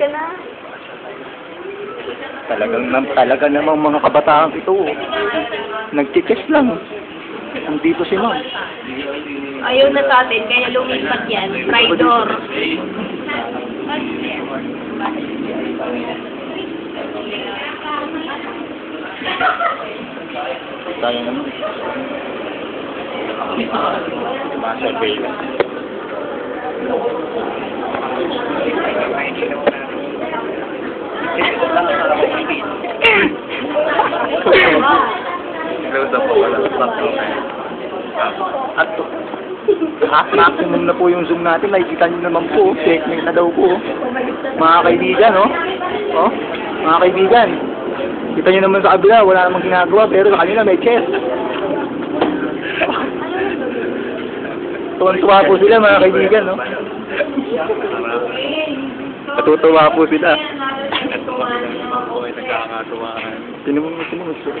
ka na. Talagang, nam- talaga namang mga kabataan ito. Nagkikis lang. Nandito si ma'am. Ayaw na sa atin, kaya lumipat yan. Traidor. Tayo naman. Mga surveillance. Close up po wala. Stop po At maximum na po yung zoom natin. Makikita nyo naman po. Checkmate na daw po. Mga kaibigan, no? Oh, mga kaibigan. Kita nyo naman sa kabila, wala namang ginagawa, pero sa kanila may chess. Tuwan-tuwa po sila, mga kaibigan, no? Natutuwa po sila. Ito, nagkakatuwa. Tinumun mo, tinumun mo.